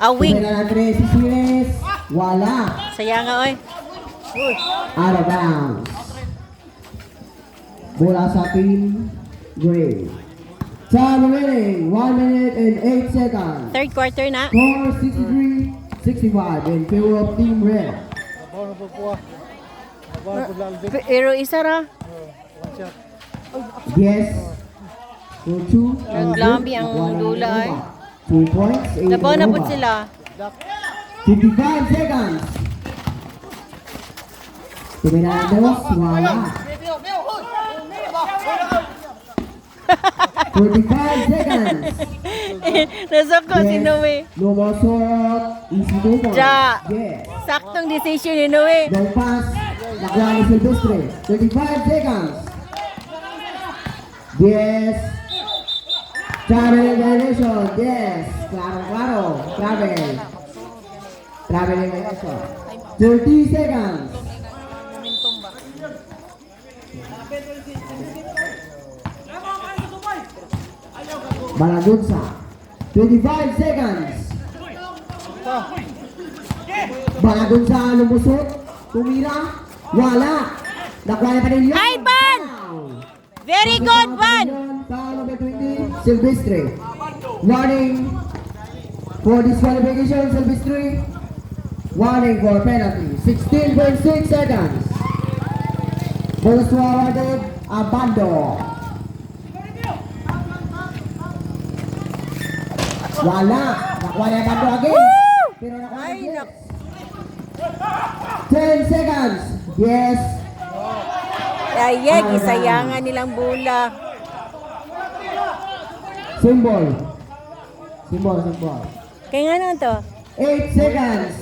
Awing. Tres Sines. Wala. Saya nga, oy. Out of bounds. Bola sa team Gray. Time remaining 1 minute and 8 seconds. Third quarter na. Score 63 65 in favor of Team Red. Pero isa ra. Yes. So two. good. ang dula, eh. Two points. eight Labaw na po sila. 55 seconds. Tumirados, wala. 45 seconds. Nasako si Noe. Shot. Easy points. Ja. Yes. Saktong decision ni Noe. Long pass. Nakuha ni Silvestre. 35 seconds. Yes. Travel violation. Yes. Claro, claro. Travel. Travel violation. 30 seconds. Balagunsa. 25 seconds. Balagunsa lumusot. Tumira. Wala. Nakuha na pa rin yun. Ay, Van! Very good, 20, Silvestre. Warning for disqualification, Silvestre. Warning for penalty. 16.6 seconds. Bonus awarded, Abando. Wala. Nakuha na Abando again. Pero nakuha Ay, 10 seconds. Yes. Ayek, isayangan nilang bola. Symbol. Symbol, symbol. Kaya nga naman to. 8 seconds.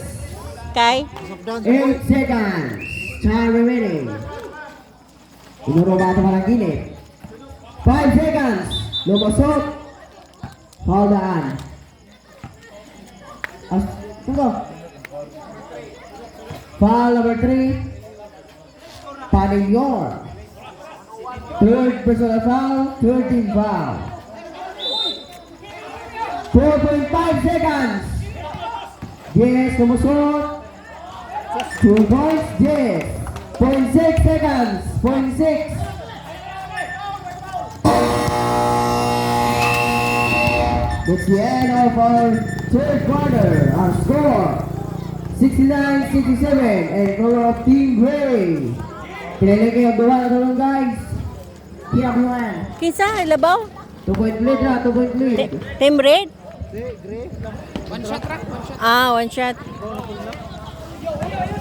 Kay? 8 seconds. Time remaining. Inuro ba ito parang gilid? 5 seconds. Lumusot. Hold on. As, tunggu. Foul number 3. Panilyor. Third personal foul. Third team foul. 4.5 seconds. Yes, lumusot. Two points, yes. Point six seconds. Point six. That's the end of our third quarter. Our score 69-67 and color of Team Gray. Pinili kayo duwa na guys. Piabuan. Kinsa labaw? 2.3 na, 2.3. Team red? One shot rack, one shot. Ah, one shot. Yo yo yo.